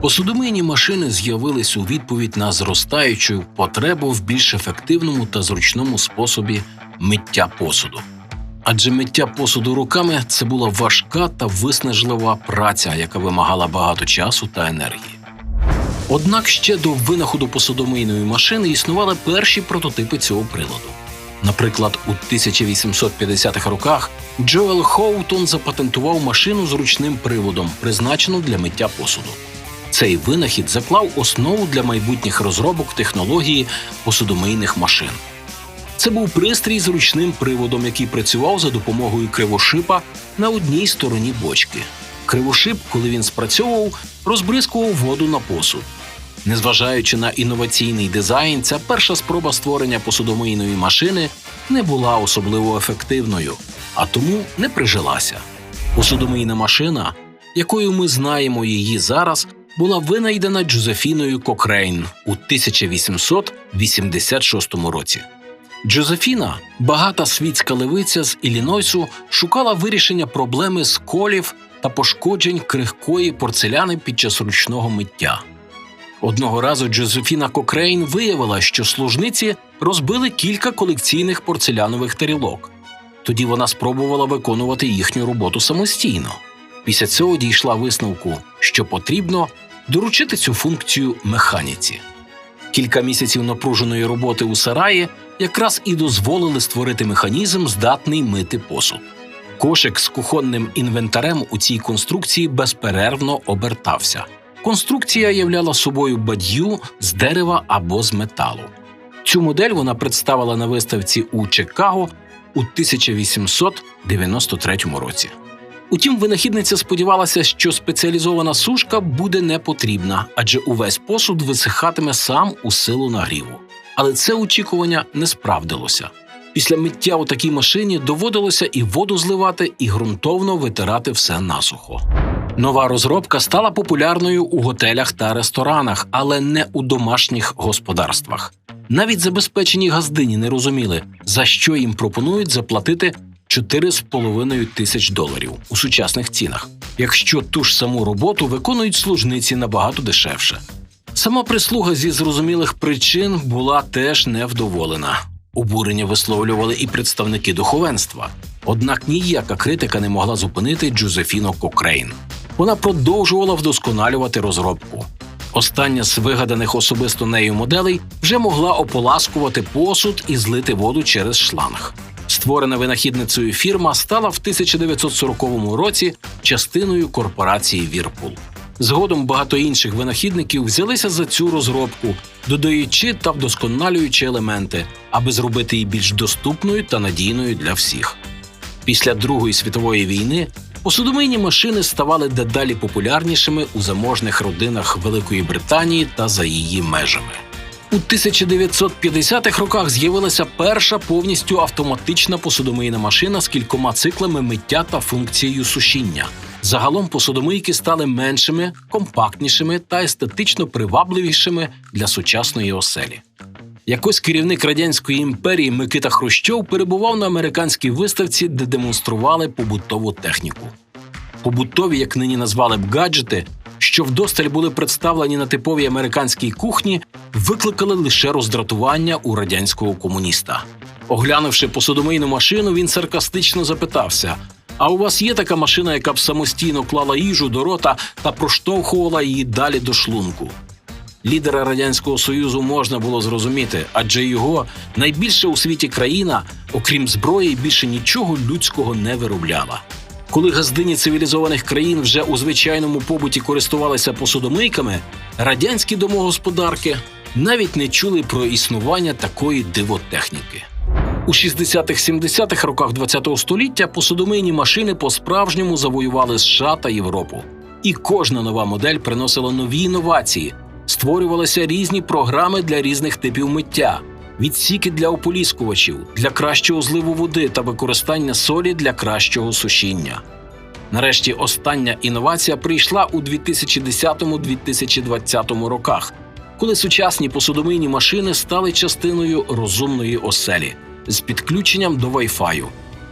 Посудомийні машини з'явились у відповідь на зростаючу потребу в більш ефективному та зручному способі миття посуду. Адже миття посуду руками це була важка та виснажлива праця, яка вимагала багато часу та енергії. Однак ще до винаходу посудомийної машини існували перші прототипи цього приладу. Наприклад, у 1850-х роках Джоел Хоутон запатентував машину з ручним приводом, призначену для миття посуду. Цей винахід заклав основу для майбутніх розробок технології посудомийних машин. Це був пристрій з ручним приводом, який працював за допомогою кривошипа на одній стороні бочки. Кривошип, коли він спрацьовував, розбризкував воду на посуд. Незважаючи на інноваційний дизайн, ця перша спроба створення посудомийної машини не була особливо ефективною, а тому не прижилася. Посудомийна машина, якою ми знаємо її зараз, була винайдена Джозефіною Кокрейн у 1886 році. Джозефіна, багата світська левиця з Іллінойсу, шукала вирішення проблеми сколів та пошкоджень крихкої порцеляни під час ручного миття. Одного разу Джозефіна Кокрейн виявила, що служниці розбили кілька колекційних порцелянових тарілок. Тоді вона спробувала виконувати їхню роботу самостійно. Після цього дійшла висновку, що потрібно доручити цю функцію механіці. Кілька місяців напруженої роботи у сараї якраз і дозволили створити механізм, здатний мити посуд. Кошик з кухонним інвентарем у цій конструкції безперервно обертався. Конструкція являла собою бадью з дерева або з металу. Цю модель вона представила на виставці у Чикаго у 1893 році. Утім, винахідниця сподівалася, що спеціалізована сушка буде не потрібна, адже увесь посуд висихатиме сам у силу нагріву. Але це очікування не справдилося. Після миття у такій машині доводилося і воду зливати, і ґрунтовно витирати все насухо. Нова розробка стала популярною у готелях та ресторанах, але не у домашніх господарствах. Навіть забезпечені газдині не розуміли, за що їм пропонують заплатити 4,5 тисяч доларів у сучасних цінах, якщо ту ж саму роботу виконують служниці набагато дешевше. Сама прислуга зі зрозумілих причин була теж невдоволена. Обурення висловлювали і представники духовенства. Однак ніяка критика не могла зупинити Джозефіно Кокрейн. Вона продовжувала вдосконалювати розробку. Остання з вигаданих особисто нею моделей вже могла ополаскувати посуд і злити воду через шланг. Створена винахідницею фірма стала в 1940 році частиною корпорації Вірпул. Згодом багато інших винахідників взялися за цю розробку, додаючи та вдосконалюючи елементи, аби зробити її більш доступною та надійною для всіх. Після Другої світової війни посудомийні машини ставали дедалі популярнішими у заможних родинах Великої Британії та за її межами. У 1950-х роках з'явилася перша повністю автоматична посудомийна машина з кількома циклами миття та функцією сушіння. Загалом посудомийки стали меншими, компактнішими та естетично привабливішими для сучасної оселі. Якось керівник радянської імперії Микита Хрущов перебував на американській виставці, де демонстрували побутову техніку. Побутові, як нині назвали б гаджети, що вдосталь були представлені на типовій американській кухні, викликали лише роздратування у радянського комуніста. Оглянувши посудомийну машину, він саркастично запитався: А у вас є така машина, яка б самостійно клала їжу до рота та проштовхувала її далі до шлунку? Лідера радянського союзу можна було зрозуміти, адже його найбільша у світі країна, окрім зброї, більше нічого людського не виробляла. Коли газдині цивілізованих країн вже у звичайному побуті користувалися посудомийками, радянські домогосподарки навіть не чули про існування такої дивотехніки. У 60-70-х роках ХХ століття посудомийні машини по-справжньому завоювали США та Європу. І кожна нова модель приносила нові інновації, створювалися різні програми для різних типів миття. Відсіки для ополіскувачів, для кращого зливу води та використання солі для кращого сушіння. Нарешті остання інновація прийшла у 2010-2020 роках, коли сучасні посудомийні машини стали частиною розумної оселі з підключенням до Wi-Fi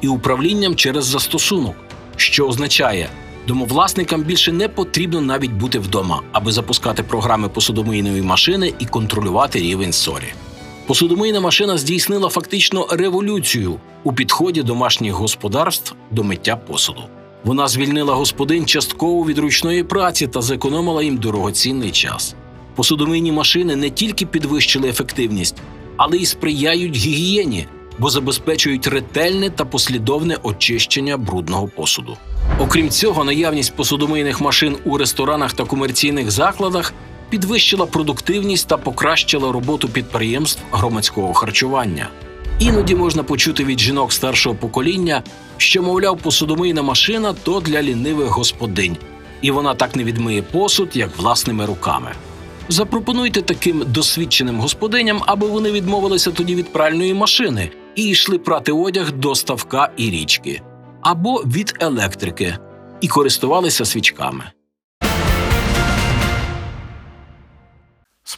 і управлінням через застосунок, що означає, домовласникам більше не потрібно навіть бути вдома, аби запускати програми посудомийної машини і контролювати рівень солі. Посудомийна машина здійснила фактично революцію у підході домашніх господарств до миття посуду. Вона звільнила господин частково від ручної праці та зекономила їм дорогоцінний час. Посудомийні машини не тільки підвищили ефективність, але й сприяють гігієні, бо забезпечують ретельне та послідовне очищення брудного посуду. Окрім цього, наявність посудомийних машин у ресторанах та комерційних закладах підвищила продуктивність та покращила роботу підприємств громадського харчування. Іноді можна почути від жінок старшого покоління, що, мовляв, посудомийна машина то для лінивих господинь, і вона так не відмиє посуд, як власними руками. Запропонуйте таким досвідченим господиням, аби вони відмовилися тоді від пральної машини і йшли прати одяг до ставка і річки, або від електрики, і користувалися свічками.